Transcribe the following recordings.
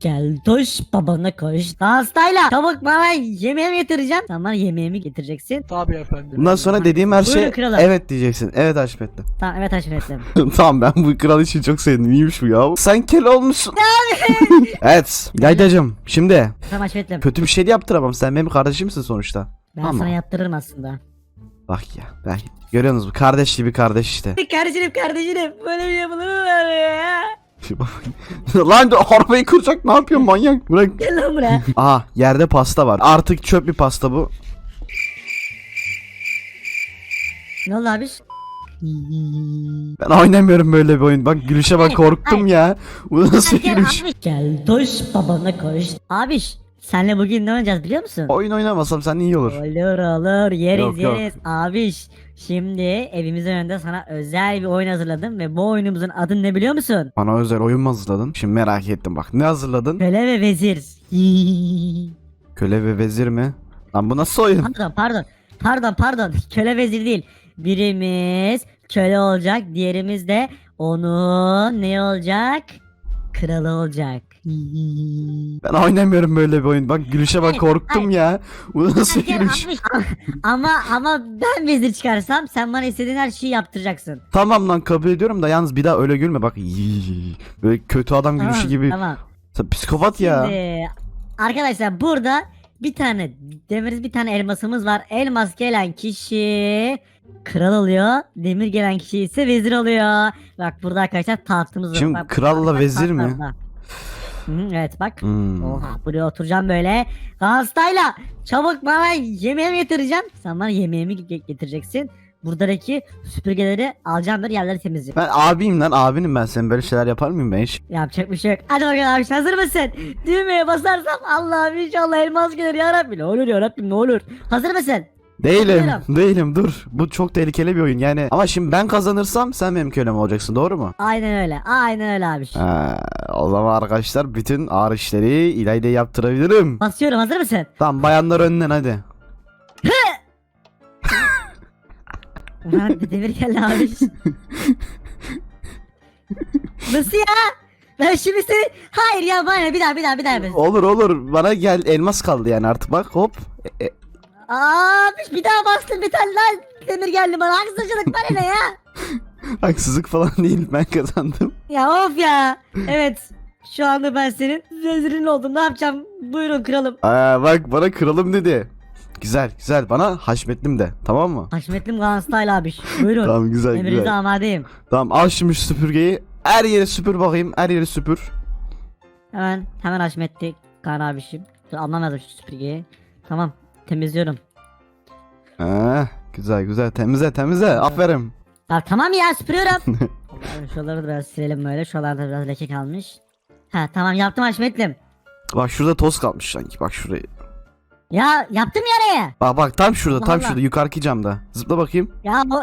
Gel toş babana koş. Hastayla çabuk bana yemeğimi getireceğim. Sen bana yemeğimi getireceksin. Tabii efendim. Bundan sonra dediğim her Buyurun şey kralım. evet diyeceksin. Evet Haşmetli. Tamam evet Haşmet'im. tamam ben bu kral için çok sevdim. İyiymiş bu ya. Sen kel olmuşsun. evet. Gaydacım şimdi tamam Haşmet'im. kötü bir şey de yaptıramam. Sen benim kardeşimsin sonuçta. Ben Ama- sana yaptırırım aslında. Bak ya. Bak. Görüyorsunuz mu? Kardeş gibi kardeş işte. Kardeşim kardeşim böyle bir yapılır mı ya? Lan arabayı kıracak ne yapıyorsun manyak? Bırak. Gel lan buraya. Aha yerde pasta var. Artık çöp bir pasta bu. ne oldu abi? Ben oynamıyorum böyle bir oyun. Bak gülüşe bak korktum ya. Bu nasıl gülüş? Gel toş babana koş. Abiş senle bugün ne oynayacağız biliyor musun? Oyun oynamasam sen iyi olur. Olur olur yeriz Yok, yok. yeriz. Abiş şimdi evimizin önünde sana özel bir oyun hazırladım ve bu oyunumuzun adı ne biliyor musun? Bana özel oyun mu hazırladın? Şimdi merak ettim bak. Ne hazırladın? Köle ve vezir. Köle ve vezir mi? Lan bu nasıl oyun? pardon pardon pardon pardon köle vezir değil. Birimiz köle olacak diğerimiz de onun ne olacak? Kralı olacak. Ben oynamıyorum böyle bir oyun. Bak gülüşe bak korktum ya. Bu nasıl gülüş? ama ama ben vezir çıkarsam sen bana istediğin her şeyi yaptıracaksın. Tamam lan kabul ediyorum da yalnız bir daha öyle gülme bak. Böyle kötü adam gülüşü Tamam, gibi. Tamam. Sen psikopat ya. Şimdi, arkadaşlar burada bir tane demiriz bir tane elmasımız var. Elmas gelen kişi kral oluyor. Demir gelen kişi ise vezir oluyor. Bak burada arkadaşlar tahtımız var. Şimdi Bak, kralla bak, vezir bak, mi? bak, bak. Hı, evet bak. Hmm. Oha buraya oturacağım böyle. Hastayla çabuk bana yemeğimi getireceğim. Sen bana yemeğimi ge- getireceksin. Buradaki süpürgeleri alacağım böyle yerleri temizleyeceğim. Ben abiyim lan abinim ben. Sen böyle şeyler yapar mıyım ben hiç? Yapacak bir şey yok. Hadi bakalım abi hazır mısın? Düğmeye basarsam Allah'ım inşallah elmas gelir ya Rabbi. Ne olur ya ne olur. Hazır mısın? Değilim. Hazırım. Değilim dur. Bu çok tehlikeli bir oyun yani. Ama şimdi ben kazanırsam sen benim kölem olacaksın doğru mu? Aynen öyle. Aynen öyle abi. Ha, o zaman arkadaşlar bütün ağır işleri İlayda'ya yaptırabilirim. Basıyorum hazır mısın? Tamam bayanlar önden hadi. Ulan bir demir geldi abi. Nasıl ya? Ben şimdi seni... Hayır ya bana bir daha bir daha bir daha. Olur olur bana gel elmas kaldı yani artık bak hop. E, e, Abi bir daha bastım bir tane lan demir geldi bana. Haksızlık bana ne ya? haksızlık falan değil ben kazandım. Ya of ya. Evet. Şu anda ben senin vezirin oldum. Ne yapacağım? Buyurun kralım. Aa, bak bana kralım dedi. Güzel güzel bana haşmetlim de tamam mı? Haşmetlim Kaan Style abi. Buyurun. Tamam güzel Emrinize güzel. amadeyim. Tamam al şimdi şu süpürgeyi. Her yeri süpür bakayım her yeri süpür. Hemen hemen Haşmetli Kaan abişim. Anlamadım şu süpürgeyi. Tamam temizliyorum. Ha, güzel güzel temizle temizle aferin. Ya tamam ya süpürüyorum. Şuraları da biraz silelim böyle. Şuralarda biraz leke kalmış. Ha tamam yaptım Haşmetlim. Bak şurada toz kalmış sanki bak şurayı. Ya yaptım ya araya. Bak bak tam şurada tam Allah. şurada yukarıki camda. Zıpla bakayım. Ya o...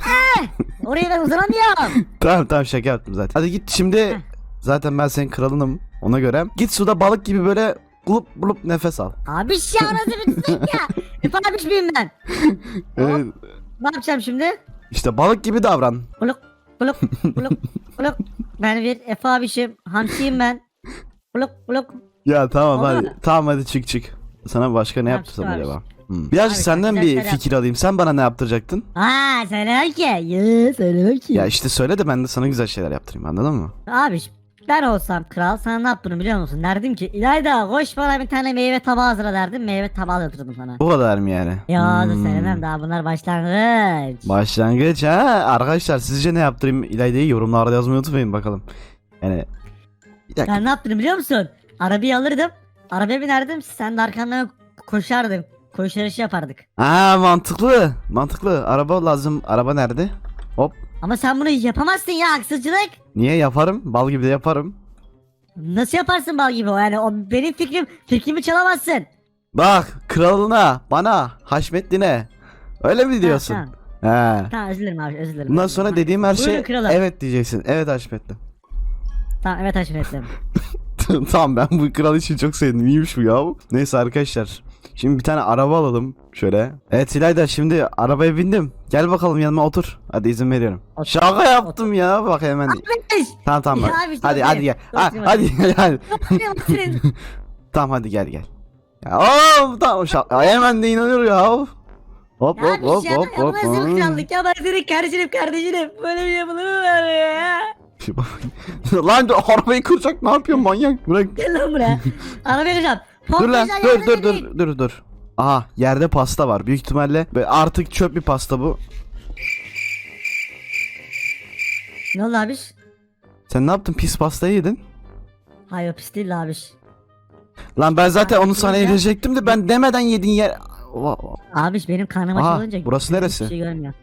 Eh, oraya ben uzanamıyorum. Tamam tamam şaka yaptım zaten. Hadi git şimdi. Zaten ben senin kralınım ona göre. Git suda balık gibi böyle bulup bulup nefes al. Abiş ya nasıl tuzak ya. Efe abiş miyim ben? Ee, Ne yapacağım şimdi? işte balık gibi davran. Buluk buluk buluk buluk. Ben bir Efe abişim. Hamsiyim ben. Buluk buluk. Ya tamam Oldu hadi. mu? Tamam hadi çık çık. Sana başka ne yaptırsam abi. acaba? Hmm. Birazcık Abi, senden bir şeyler fikir alayım. Sen bana ne yaptıracaktın? Aa söylemem ki. Ya söylemem ki. Ya işte söyle de ben de sana güzel şeyler yaptırayım anladın mı? Abi ben olsam kral sana ne yaptığını biliyor musun? Derdim ki İlayda koş bana bir tane meyve tabağı hazırla derdim. Meyve tabağı hazırladım sana. Bu kadar mı yani? Ya da Hmm. söylemem daha bunlar başlangıç. Başlangıç ha. Arkadaşlar sizce ne yaptırayım İlayda'yı yorumlarda yazmayı unutmayın bakalım. Yani. Ben ne yaptım biliyor musun? Arabayı alırdım. Arabaya binerdim. Sen de arkamdan koşardın. Koşu yarışı yapardık. Ha mantıklı. Mantıklı. Araba lazım. Araba nerede? Hop. Ama sen bunu yapamazsın ya haksızcılık. Niye yaparım? Bal gibi de yaparım. Nasıl yaparsın bal gibi o yani o benim fikrim fikrimi çalamazsın. Bak kralına, bana, Haşmettin'e. Öyle mi diyorsun? Ha, tamam. He. tamam özür dilerim abi özür dilerim. Bundan sonra dediğim her Buyurun şey kralım. evet diyeceksin. Evet Haşmettin. Tamam evet Haşmet'im. tamam ben bu kral için çok sevdim. İyiymiş bu ya. Neyse arkadaşlar. Şimdi bir tane araba alalım şöyle. Evet İlayda şimdi arabaya bindim. Gel bakalım yanıma otur. Hadi izin veriyorum. Otur. Şaka yaptım ya bak hemen. Abiş. Tamam tamam. Bak. abi, hadi hadi gel. Hadi gel. Senin- tamam hadi gel gel. Ya, oğlum tamam şaka. Hemen de inanıyor ya. Hop hop hop abi hop hop ya ben senin kardeşinim kardeşinim. Böyle bir yapılır mı ya? Lan arabayı kıracak ne yapıyorsun manyak bırak. Gel lan buraya. Arabaya kıracağım. Dur lan dur dur dur dur dur. Aha yerde pasta var büyük ihtimalle ve artık çöp bir pasta bu. Ne oldu abiş? Sen ne yaptın pis pastayı yedin? Hayır pis değil abiş. Lan ben zaten onu sana yedirecektim de ben demeden yedin yer. Abiş benim karnım aç olunca burası neresi? Şey görmüyor.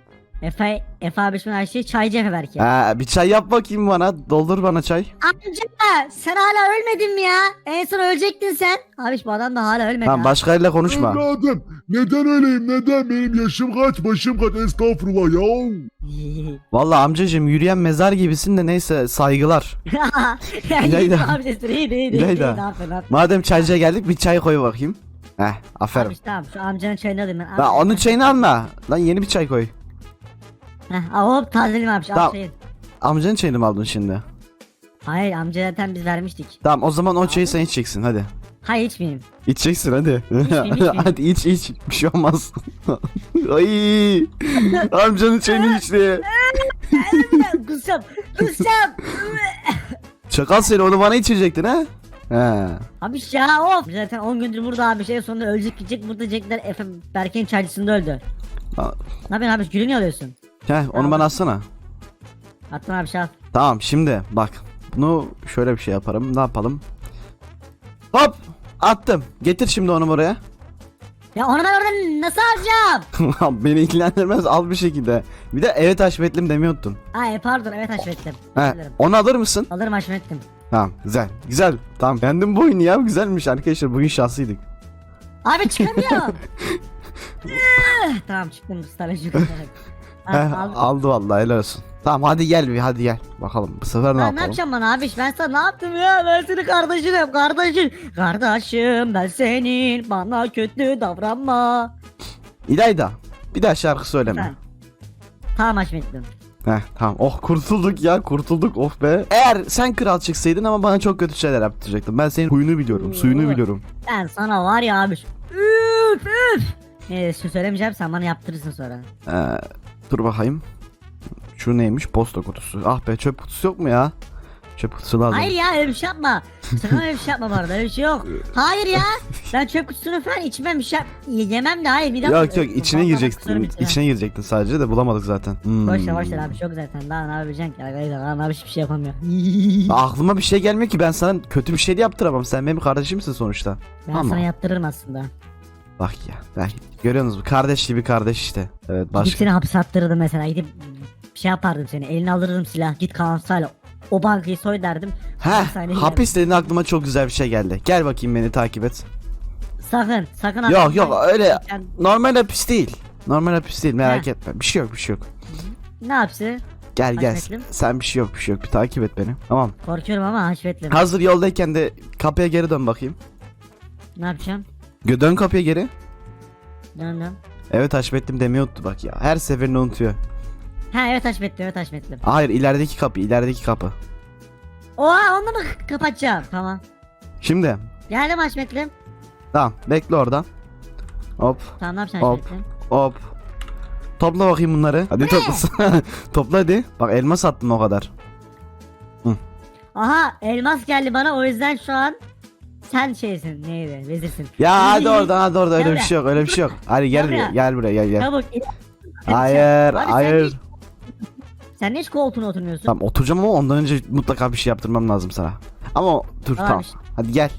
Efe, Efe abiş ben her şeyi çaycı Efe belki. Ha, bir çay yap bakayım bana. Doldur bana çay. Amca sen hala ölmedin mi ya? En son ölecektin sen. Abiş bu adam da hala ölmedi. Tamam ha. başkalarıyla konuşma. Evladım neden öyleyim neden benim yaşım kaç başım kaç estağfurullah ya. Vallahi amcacığım yürüyen mezar gibisin de neyse saygılar. ya İlayda. abi sesleri iyiydi iyiydi. İlayda. iyiydi, abi? Madem çaycıya geldik bir çay koy bakayım. Heh aferin. Abiş tamam şu amcanın çayını alayım ben. Lan onun çayını alma. Lan yeni bir çay koy. Heh, aa, hop abiş al Tamam. Amcanın çayını mı aldın şimdi? Hayır amca zaten biz vermiştik. Tamam o zaman o çayı sen içeceksin hadi. Hayır içmeyeyim. İçeceksin hadi. İçmeyeyim, hadi iç iç. Bir şey olmaz. Ay. Amcanın çayını içti. Kusam. Kusam. Çakal seni onu bana içirecektin ha? He. Abiş ya of. Zaten 10 gündür burada abiş en sonunda ölecek gidecek burada diyecekler Efe Berke'nin çaycısında öldü. Aa. Ne yapıyorsun abiş gülünü alıyorsun. Heh, onu bana atsana. Attım abiş al. Tamam şimdi bak. Bunu şöyle bir şey yaparım. Ne yapalım? Hop! Attım. Getir şimdi onu buraya. Ya onu ben oradan nasıl alacağım? Beni ilgilendirmez al bir şekilde. Bir de evet haşmetlim unuttun. Ay pardon evet haşmettim. He, Alırım. onu alır mısın? Alırım haşmettim. Tamam güzel. Güzel. Tamam beğendim bu oyunu ya. Güzelmiş arkadaşlar. Bugün şanslıydık. Abi çıkamıyorum. Eh, tamam çıktım olarak. Heh, Ha, aldı vallahi helal olsun. Tamam hadi gel bir hadi gel. Bakalım bu sefer ne Lan ne yapalım? yapacağım bana abiş ben sana ne yaptım ya ben senin kardeşinim kardeşin Kardeşim ben senin bana kötü davranma İlayda bir daha şarkı söyleme. Sen. Tamam haşmettim Heh tamam. Oh kurtulduk ya kurtulduk oh be. Eğer sen kral çıksaydın ama bana çok kötü şeyler yaptıracaktın. Ben senin huyunu biliyorum, suyunu biliyorum. Ben sana var ya abiş Üf üf Neyse söylemeyeceğim sen bana yaptırırsın sonra Ee, dur bakayım. Şu neymiş? Posta kutusu. Ah be çöp kutusu yok mu ya? Çöp kutusu lazım. Hayır ya öyle bir şey yapma Sakın öyle bir şey yapma bu arada öyle bir şey yok Hayır ya ben çöp kutusunu falan içmem bir şey yemem de hayır bir daha Yok yok içine girecektin. içine. Girecektin sadece de bulamadık zaten. Hmm. Boş ver boş ver abi çok zaten daha ne yapabileceksin ki Arkadaşlar abi hiçbir şey yapamıyor Aklıma bir şey gelmiyor ki ben sana kötü bir şey de yaptıramam. Sen benim kardeşimsin sonuçta. Ben Ama- sana yaptırırım aslında Bak ya. Bak, görüyorsunuz mu? Kardeş gibi kardeş işte. Evet Gidip başka. seni hapse attırırdım mesela gidip bir şey yapardım seni eline alırdım silah git kansayla o bankayı soy derdim hapishaneye hapis dediğin aklıma çok güzel bir şey geldi. Gel bakayım beni takip et. sakın sakın Yok yok öyle Sen- normal hapis değil. Normal hapis değil merak Heh. etme. Bir şey yok bir şey yok. ne yapsı Gel gel. Haşmetlim. Sen bir şey yok bir şey yok. Bir takip et beni. Tamam. korkuyorum ama haşmetlim Hazır yoldayken de kapıya geri dön bakayım. ne yapacağım Gö- Dön kapıya geri. dön dön Evet haşmetlim unuttu bak ya. Her seferinde unutuyor. ha evet haşmetlim evet haşmetlim Hayır ilerideki kapı ilerideki kapı. oha onu mu kapatacağım tamam Şimdi geldim haşmetlim tamam bekle orada. Hop tamam ne yapacaksın Hop. haşmetlim hop. Topla bakayım bunları. Hadi topla. topla hadi. Bak elmas attım o kadar. aha elmas geldi bana o yüzden şu an sen şeysin neydi vezirsin Ya hadi oradan hadi oradan öyle bir şey yok öyle bir şey yok. Hadi gel buraya gel buraya gel gel. çabuk Hayır Abi sen hayır. hiç- sen hiç koltuğuna oturmuyorsun Tamam oturacağım ama ondan önce mutlaka bir şey yaptırmam lazım sana. Ama dur Tamam tamam. Hadi gel.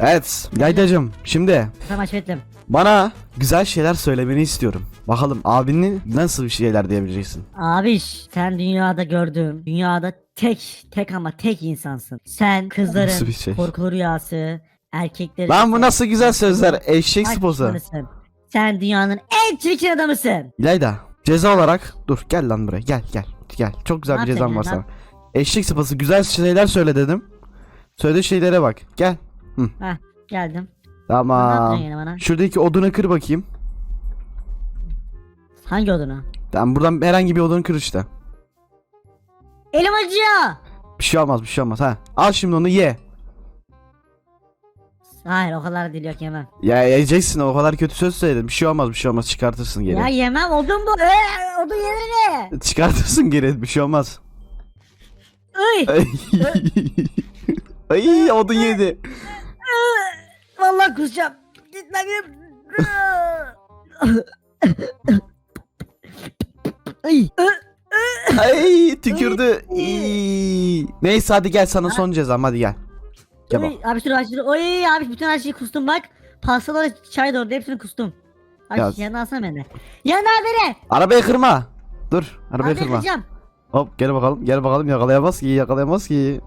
Evet Gaydacım şimdi tamam haşmetlim bana güzel şeyler söylemeni istiyorum. Bakalım abinin nasıl bir şeyler diyebileceksin. Abiş sen dünyada gördüğüm dünyada tek tek ama tek insansın. Sen Nasıl kızların bir şey? korkulu rüyası, erkeklerin Lan bu nasıl güzel sözler eşek Ay, spozu. Sen dünyanın en çirkin adamısın. İlayda ceza olarak dur gel lan buraya gel gel gel çok güzel Ne bir cezam var yapacaksın sana. Eşek sıpası güzel şeyler söyle dedim. Söylediği şeylere bak gel. Geldim. Tamam. yine bana? Şuradaki odunu kır bakayım. Hangi odunu? Tamam buradan herhangi bir odunu kır işte. Elim acıyor. Bir şey olmaz bir şey olmaz ha. Al şimdi onu ye. Hayır o kadar değil yok yemem. Ya yiyeceksin o kadar kötü söz söyledim. Bir şey olmaz bir şey olmaz çıkartırsın geri. Ya yemem odun bu. Ee, odun yenir mi? Çıkartırsın geri bir şey olmaz. Iy. Ay, Ay odun yedi. Vallahi kusacağım. Gitme git. Ay. Ay tükürdü. İy. Neyse hadi gel sana son cezam hadi gel. Gel bak. Oy, abi şunu aç şunu. Oy abi bütün her şeyi kustum bak. Pastalara çay doğru hepsini kustum. Ay Ya- yanına alsana beni. Yanına al beni. Arabayı kırma. Dur arabayı Abi kırma. kıracağım. Hop gel bakalım gel bakalım yakalayamaz ki yakalayamaz ki.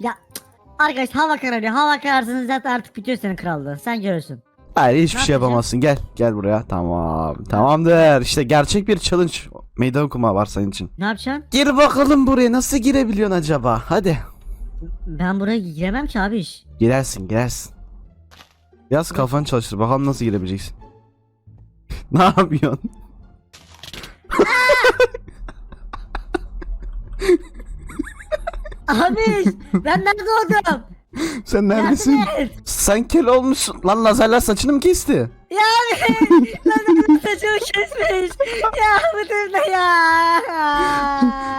Ya cık, arkadaş hava kararıyor. Hava kararsın zaten artık bitiyor senin krallığın. Sen görürsün. Hayır hiçbir Ne şey yapamazsın gel gel buraya tamam tamamdır işte gerçek bir challenge meydan okuma var senin için. Ne yapacaksın? Gir bakalım buraya nasıl girebiliyorsun acaba hadi. Ben buraya giremem ki abi iş. Girersin girersin. Biraz kafanı çalıştır bakalım nasıl girebileceksin. ne yapıyorsun? Abi ben nerede doğdum? Sen neredesin? Yardım et. Sen kel olmuşsun. Lan lazerler saçını mı kesti? Ya abi ben saçımı kesmiş. Ya bu ne ya?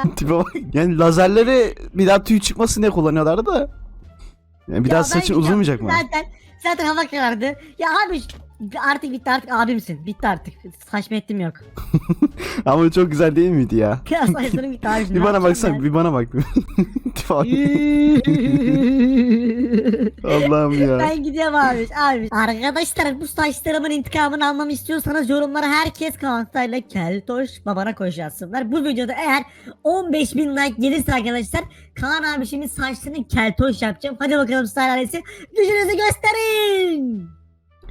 Tipe bak. Yani lazerleri bir daha tüy çıkmasın diye kullanıyorlardı da. Yani bir Ya daha ben saçın uzunmayacak mı? Zaten zaten hava karardı. Ya abi artık bitti artık abimsin. Bitti artık. Saçma ettim yok. Ama çok güzel değil miydi ya? Ya saçlarım bitti abi. Bir bana baksana, bir bana bak. Allah'ım ya. Ben gidiyorum abi. abi. Arkadaşlar bu saçlarımın intikamını almamı istiyorsanız yorumlara herkes Kaan'la Keltoş babana koş yazsınlar. Bu videoda eğer 15 bin like gelirse arkadaşlar Kaan abişimin saçlarını Keltoş yapacağım. Hadi bakalım Star ailesi gücünüzü gösterin.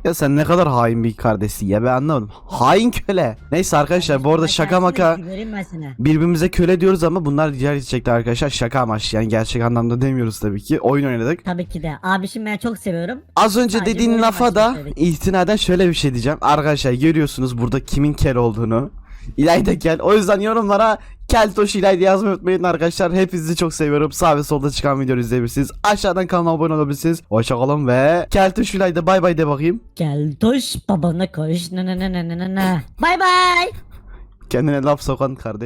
Ya sen ne kadar hain bir kardeşsin ya ben anlamadım. Hain köle. Neyse arkadaşlar bu arada şaka maka birbirimize köle diyoruz ama bunlar diğer içecekler arkadaşlar şaka amaçlı yani gerçek anlamda demiyoruz tabii ki. Oyun oynadık. Tabii ki de. Abişim ben çok seviyorum. Az önce Sadece dediğin lafa da söyledik. itinaden şöyle bir şey diyeceğim. Arkadaşlar görüyorsunuz burada kimin kel olduğunu. İlayda kel. O yüzden yorumlara Keltoş İlayda yazmayı unutmayın arkadaşlar. Hepinizi çok seviyorum. Sağ ve solda çıkan videoyu izleyebilirsiniz. Aşağıdan kanalıma abone olabilirsiniz. Hoşçakalın ve Keltoş İlayda bay bay de bakayım. Keltoş babana koş. Na na na na na na. Bye bye. Kendine laf sokan kardeş.